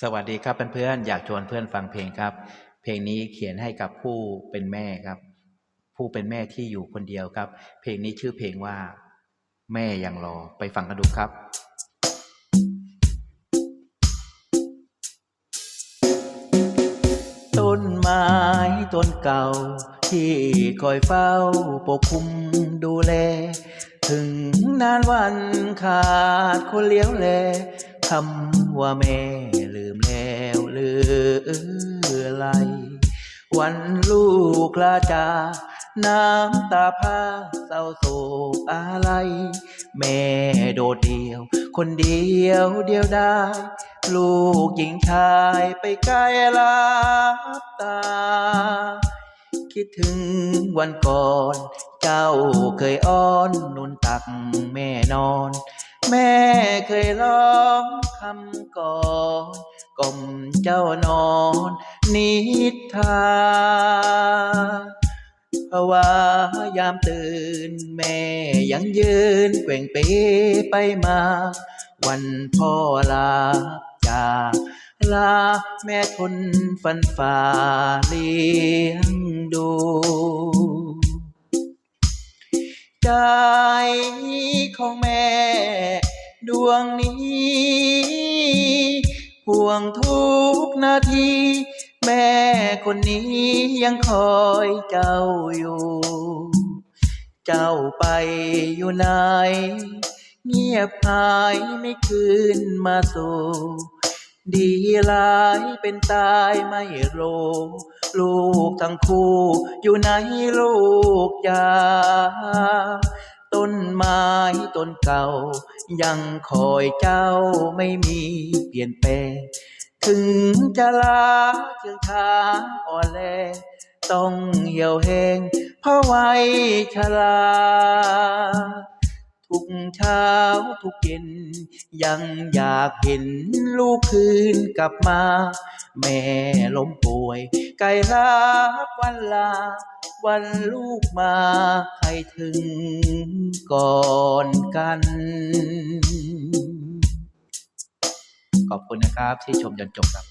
สวัสดีครับเพื่อนๆอยากชวนเพื่อนฟังเพลงครับ เพลงนี้เขียนให้กับผู้เป็นแม่ครับ ผู้เป็นแม่ที่อยู่คนเดียวครับ เพลงนี้ชื่อเพลงว่า แม่ยังรอไปฟังกันดูครับต้นไม้ต้นเก่า ที่คอยเฝ้าปกคุมดูแล ถึงนานวันขาดคนเลี้ยวแลคำว่าแม่ ลือไหลวันลูกลาจากน้ำตาพาเศร้าโศกอะไร แม่โดดเดียว คนเดียวเดียวได้ ลูกหญิงชายไปไกลลับตา คิดถึงวันก่อน เจ้าเคยอ้อนนุนตักแม่นอน แม่เคยร้องคำก่อน กล่อมเจ้านอนนิทราเพราวายามตื่น แม่ยังยืนแกว่งเปไปมา วันพ่อลาจากลาแม่ทนฟันฝ่าเลี้ยงดู ใจของแม่ ดวงนี้ วงทุกนาที แม่คนนี้ยังคอยเจ้าอยู่ เจ้าไปอยู่ไหน เงียบหายไม่คืนมาสู่ดีหลายเป็นตายไม่รู้ลูกทั้งคู่อยู่ไหนลูกยา ต้นไม้ต้นเก่า ยังคอยเจ้าไม่มีเปลี่ยนแปลง ถึงจะลาเชิงชาอ่อนแลต้องเหี่ยวแห้งเพราะไว้ชรา ทุกเช้าทุกเย็น ยังอยากเห็นลูกคืนกลับมา แม่ล้มป่วย ไกลรับวันลา วันลูกมาใครถึงก่อนกัน ขอบคุณนะครับที่ชมจนจบครับ